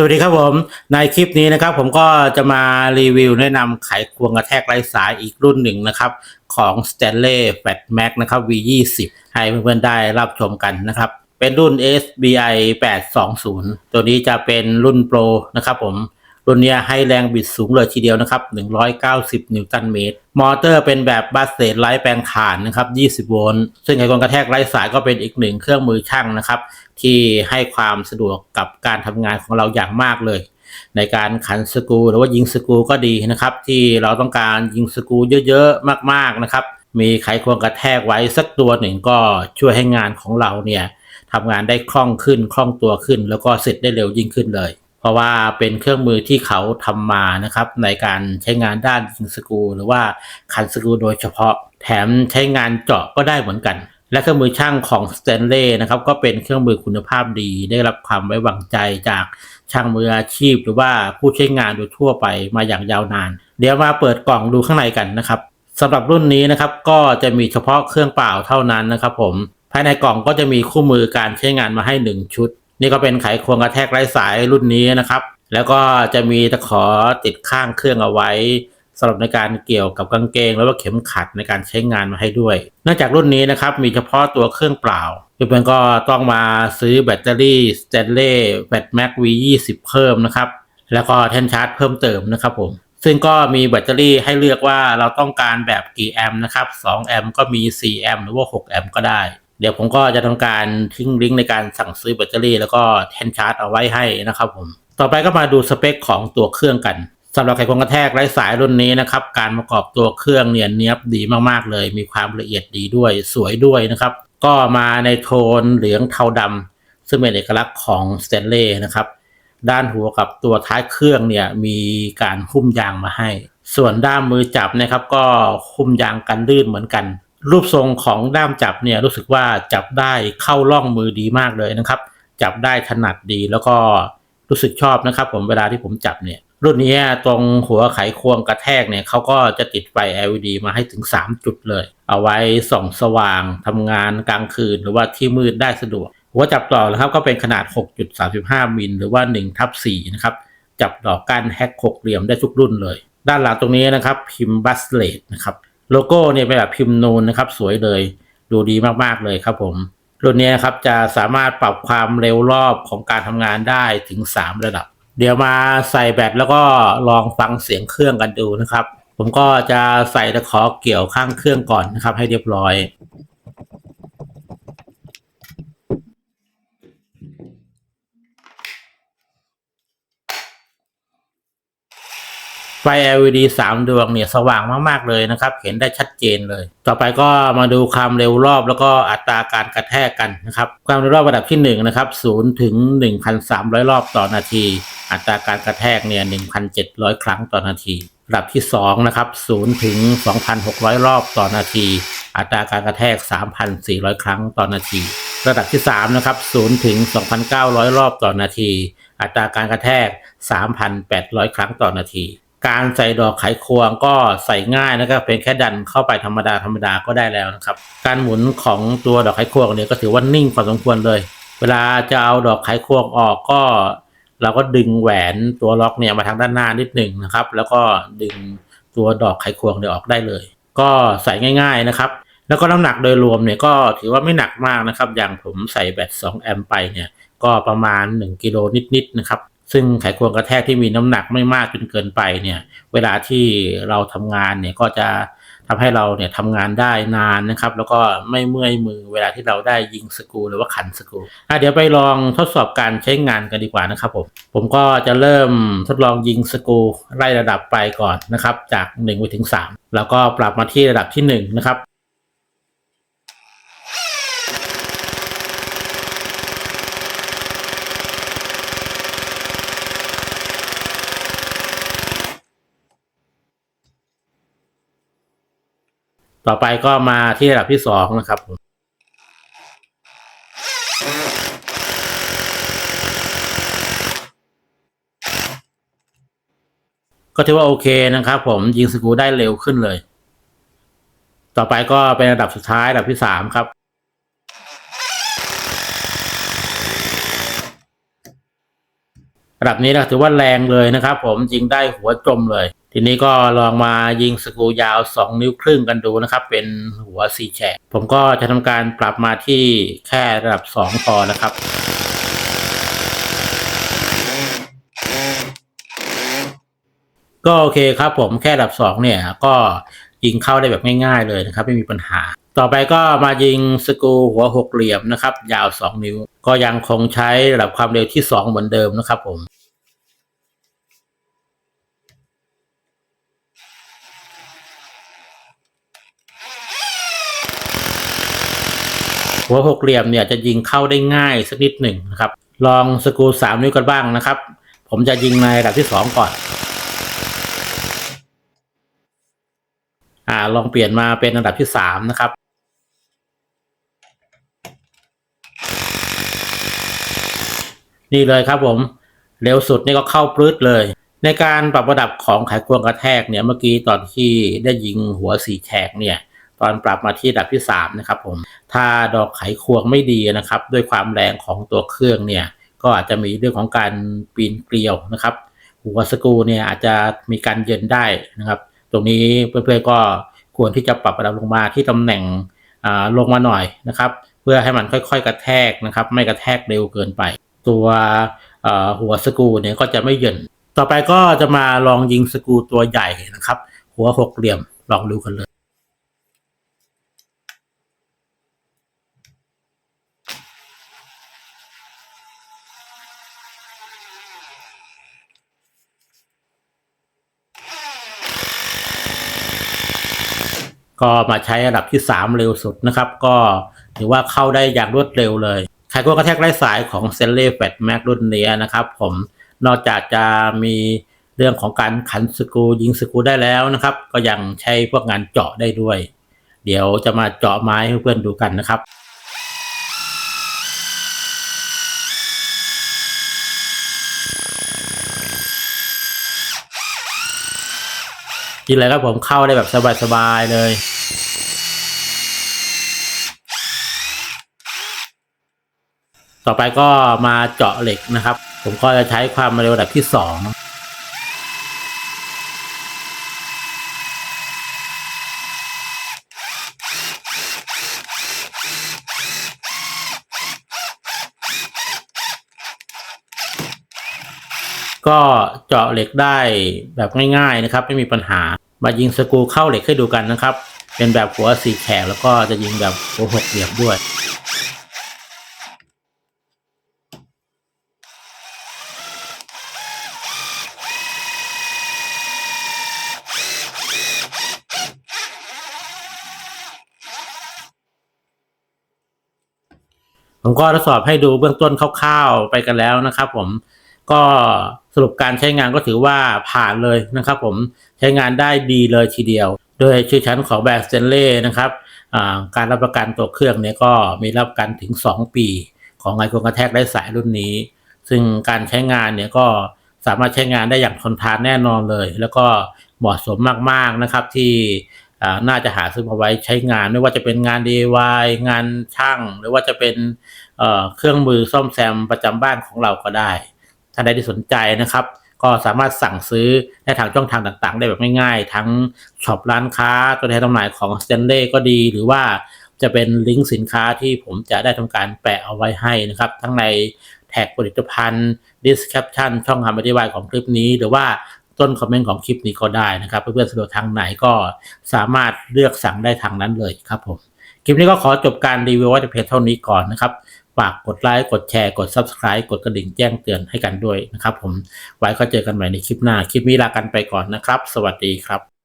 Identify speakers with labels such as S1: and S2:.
S1: สวัสดีครับผมในคลิปนี้นะครับ ผมก็จะมารีวิวแนะนำไขควงกระแทกไร้สายอีกรุ่นหนึ่งนะครับ ของ Stanley Fat Max นะครับ V20 ให้เพื่อนๆได้รับชมกันนะครับ เป็นรุ่น SBI 820 ตัวนี้จะเป็นรุ่นโปรนะครับผม รุ่นนี้ให้แรงบิดสูงเลยทีเดียวนะครับ 190 นิวตันเมตร มอเตอร์เป็นแบบบัสเตทไร้แปลงผ่านนะครับ 20 โวลต์ ซึ่งไขควงกระแทกไร้สายก็เป็นอีกหนึ่งเครื่องมือช่างนะครับ ที่ให้ความสะดวกกับการทำงานของเราอย่างมากเลย ในการขันสกรูหรือว่ายิงสกรูก็ดีนะครับ ที่เราต้องการยิงสกรูเยอะๆ มากๆนะครับ มีไขควงกระแทกไว้สักตัวหนึ่งก็ช่วยให้งานของเราเนี่ยทำงานได้คล่องขึ้นคล่องตัวขึ้น แล้วก็เสร็จได้เร็วยิ่งขึ้นเลย เพราะว่าเป็นเครื่องมือที่เขาทำมานะครับ ในการใช้งานด้านยิงสกูหรือว่าขันสกูโดยเฉพาะ แถมใช้งานเจาะก็ได้เหมือนกัน และเครื่องมือช่างของ Stanley นะครับก็เป็นเครื่องมือคุณภาพดี ได้รับความไว้วางใจจากช่างมืออาชีพ หรือว่าผู้ใช้งานโดยทั่วไปมาอย่างยาวนาน เดี๋ยวมาเปิดกล่องดูข้างในกันนะครับสำหรับรุ่นนี้นะครับก็จะมีเฉพาะเครื่องเปล่าเท่านั้นนะครับผมภายในกล่องก็จะมีคู่มือการใช้งานมาให้ 1 ชุด นี่ก็เป็นไขควงกระแทกไร้สายรุ่นนี้นะครับ แล้วก็จะมีตะขอติดข้างเครื่องเอาไว้สำหรับในการเกี่ยวกับกางเกง แล้วก็เข็มขัดในการใช้งานมาให้ด้วยนองจากรุ่นนี้นะครับมีเฉพาะตัวเครื่องเปล่าเพื่อนก็ต้องมาซื้อแบตเตอรี่ Stanley Bat Max V20 เพิ่มนะครับ แล้วก็แท่นชาร์จเพิ่มเติมนะครับผมซึ่งก็มีแบตเตอรี่ให้เลือกว่าเราต้องการแบบกี่แอมป์นะครับ2แอมป์ก็มี4แอมป์หรือว่า6แอมป์ก็ได้ เดี๋ยวผมก็จะทำการทิ้งลิงก์ในการสั่งซื้อแบตเตอรี่ แล้วก็แทนชาร์จเอาไว้ให้นะครับผม ต่อไปก็มาดูสเปคของตัวเครื่องกันสำหรับไขควงกระแทกไร้สายรุ่นนี้นะครับ การประกอบตัวเครื่องเนี่ยเนียบดีมากๆเลย มีความละเอียดดีด้วยสวยด้วยนะครับ ก็มาในโทนเหลืองเทาดำซึ่งเป็นเอกลักษณ์ของสเตนเล่นะครับ ด้านหัวกับตัวท้ายเครื่องเนี่ยมีการหุ้มยางมาให้ ส่วนด้ามมือจับนะครับ ก็หุ้มยางกันลื่นเหมือนกัน รูปทรงของด้ามจับเนี่ยรู้สึกว่าจับได้เข้าร่องมือดีมากเลยนะครับ จับได้ถนัดดีแล้วก็รู้สึกชอบนะครับ ผมเวลาที่ผมจับเนี่ย รุ่นนี้ตรงหัวไขควงกระแทกเนี่ยเขาก็จะติดไฟ LED มาให้ถึง 3 จุดเลย เอาไว้ส่องสว่างทำงานกลางคืนหรือว่าที่มืดได้สะดวก หัวจับต่อนะครับก็เป็นขนาด 6.35 มิลหรือว่า1ทับ4นะครับจับดอกก้านแฮกหกเหลี่ยมได้ทุกรุ่นเลย ด้านหลังตรงนี้นะครับพิมพ์บัสเลดนะครับ โลโก้เนี่ยเป็นแบบพิมพ์นูนนะครับ สวยเลย ดูดีมากๆเลยครับผมรุ่นนี้นะครับจะสามารถปรับความเร็วรอบของการทำงานได้ถึง 3 ระดับ เดี๋ยวมาใส่แบตแล้วก็ลองฟังเสียงเครื่องกันดูนะครับ ผมก็จะใส่ตะขอเกี่ยวข้างเครื่องก่อนนะครับ ให้เรียบร้อย ไฟ LED 3ดวงเนี่ยสว่างมากๆเลยนะครับ เห็นได้ชัดเจนเลย ต่อไปก็มาดูความเร็วรอบแล้วก็อัตราการกระแทกกันนะครับ ความเร็วรอบระดับที่1นะครับ0ถึง 1,300 รอบต่อนาที อัตราการกระแทกเนี่ย1,700 ครั้งต่อนาทีระดับที่2นะครับ0ถึง 2,600 รอบต่อนาที อัตราการกระแทก 3,400 ครั้งต่อนาที ระดับที่3นะครับ0ถึง 2,900 รอบต่อนาที อัตราการกระแทก 3,800 ครั้งต่อนาที การใส่ดอกไขควงก็ใส่ง่ายนะครับเป็นแค่ดันเข้าไปธรรมดาธรรมดาก็ได้แล้วนะครับ การหมุนของตัวดอกไขควงเนี่ยก็ถือว่านิ่งพอสมควรเลย เวลาจะเอาดอกไขควงออกก็ เราก็ดึงแหวนตัวล็อกเนี่ยมาทางด้านหน้านิดหนึ่งนะครับ แล้วก็ดึงตัวดอกไขควงเนี่ยออกได้เลย ก็ใส่ง่าย ๆนะครับ แล้วก็น้ำหนักโดยรวมเนี่ยก็ถือว่าไม่หนักมากนะครับ อย่างผมใส่แบต2แอมป์ไปเนี่ยก็ประมาณ 1กิโลนิดๆนะครับ ซึ่งไขควงกระแทกที่มีน้ำหนักไม่มากจนเกินไปเนี่ยเวลาที่เราทำงานเนี่ยก็จะทำให้เราเนี่ยทำงานได้นานนะครับ แล้วก็ไม่เมื่อยมือเวลาที่เราได้ยิงสกูหรือว่าขันสกูอะเดี๋ยวไปลองทดสอบการใช้งานกันดีกว่านะครับผมผมก็จะเริ่มทดลองยิงสกูไล่ระดับไปก่อนนะครับ จาก1ไปถึง3แล้วก็ปรับมาที่ระดับที่1นะครับ ต่อไปก็มาที่ระดับที่สองนะครับผมก็ถือว่าโอเคนะครับ ผมยิงสกูได้เร็วขึ้นเลย ต่อไปก็เป็นระดับสุดท้ายระดับที่สามครับ ระดับนี้นะถือว่าแรงเลยนะครับ ผมยิงได้หัวจมเลย ทีนี้ก็ลองมายิงสกรูยาว 2 นิ้วครึ่งกันดูนะครับ เป็นหัว4แฉกผมก็จะทำการปรับมาที่แค่ระดับ 2 พอนะครับก็โอเคครับผมแค่ระดับ 2 เนี่ย ก็ยิงเข้าได้แบบง่ายๆเลยนะครับ ไม่มีปัญหา ต่อไปก็มายิงสกูหัวหกเหลี่ยมนะครับ ยาว 2 นิ้ว ก็ยังคงใช้ระดับความเร็วที่ 2 เหมือนเดิมนะครับผม หัวหกเหลี่ยมเนี่ยจะยิงเข้าได้ง่ายสักนิดหนึ่งนะครับ ลองสกูสามนิ้วกันบ้างนะครับ ผมจะยิงในระดับที่สองก่อนอ่าลองเปลี่ยนมาเป็นระดับที่สามนะครับนี่เลยครับผมเร็วสุดนี่ก็เข้าปลื้ดเลย ในการปรับระดับของไขควงกระแทกเนี่ยเมื่อกี้ตอนที่ได้ยิงหัวสีแฉกเนี่ย ตอนปรับมาที่ระดับที่สามนะครับผมถ้าดอกไขควงไม่ดีนะครับ ด้วยความแรงของตัวเครื่องเนี่ยก็อาจจะมีเรื่องของการปีนเกลียวนะครับ หัวสกูเนี่ยอาจจะมีการเย็นได้นะครับ ตรงนี้เพื่อนๆก็ควรที่จะปรับระดับลงมาที่ตำแหน่งอ่าลงมาหน่อยนะครับ เพื่อให้มันค่อยๆกระแทกนะครับ ไม่กระแทกเร็วเกินไป ตัวอ่อหัวสกูเนี่ยก็จะไม่เย็นต่อไปก็จะมาลองยิงสกูตัวใหญ่นะครับ หัวหกเหลี่ยมลองดูกันเลย ก็มาใช้ระดับที่ 3 เร็วสุดนะครับ ก็ถือว่าเข้าได้อย่างรวดเร็วเลยไขควงกระแทกไร้สายของเซนเล่แฟตแม็กรุ่นนี้นะครับ ผมนอกจากจะมีเรื่องของการขันสกรูยิงสกรูได้แล้วนะครับ ก็ยังใช้พวกงานเจาะได้ด้วย เดี๋ยวจะมาเจาะไม้ให้เพื่อนดูกันนะครับ กินอะไรก็ผมเข้าได้แบบสบายๆเลยต่อไปก็มาเจาะเหล็กนะครับ ผมก็จะใช้ความเร็วระดับที่สอง ก็เจาะเหล็กได้แบบง่าย ๆนะครับ ไม่มีปัญหามายิงสกรูเข้าเหล็กให้ดูกันนะครับ เป็นแบบหัวสี่แฉกแล้วก็จะยิงแบบหัวหกเหลี่ยมด้วยผมก็ทดสอบให้ดูเบื้องต้นคร่าวๆไปกันแล้วนะครับ ผมก็ รุปการใช้งานก็ถือว่าผ่านเลยนะครับผมใช้งานได้ดีเลยทีเดียว โดยชื่อชั้นของแบรนด์สเตนเล่นะครับการรับประกันตัวเครื่องเนี้ก็มีรับประกันถึง 2 ปี ของไอโครงกระแทกได้สายรุ่นนี้ ซึ่งการใช้งานเนี่ยก็สามารถใช้งานได้อย่างทนทานแน่นอนเลย แล้วก็เหมาะสมมากๆนะครับที่น่าจะหาซื้อมาไว้ใช้งาน ไม่ว่าจะเป็นงาน DIY งานช่าง หรือว่าจะเป็นเครื่องมือซ่อมแซมประจำบ้านของเราก็ได้ ท่านใดที่สนใจนะครับ ก็สามารถสั่งซื้อได้ทางช่องทางต่างๆ ได้แบบง่ายๆ ทั้งช็อปร้านค้าตัวแทนจำหน่ายของ s t a n l e y ก็ดี หรือว่าจะเป็นลิงก์สินค้าที่ผมจะได้ทำการแปะเอาไว้ให้นะครับ ทั้งในแท็กผลิตภัณฑ์ description ช่องคำอธิบายของคลิปนี้ หรือว่าต้นคอมเมนต์ของคลิปนี้ก็ได้นะครับ เพื่อนๆสะดวกทางไหนก็สามารถเลือกสั่งได้ทางนั้นเลยครับผม คลิปนี้ก็ขอจบการรีวิวว้แต่เพียงเท่านี้ก่อนนะครับ ฝากกดไลค์กดแชร์กด Subscribe กดกระดิ่งแจ้งเตือนให้กันด้วยนะครับผมไว้ก็เจอกันใหม่ในคลิปหน้า คลิปนี้ลากันไปก่อนนะครับ สวัสดีครับ